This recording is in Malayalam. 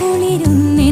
കുളിരുന്നേ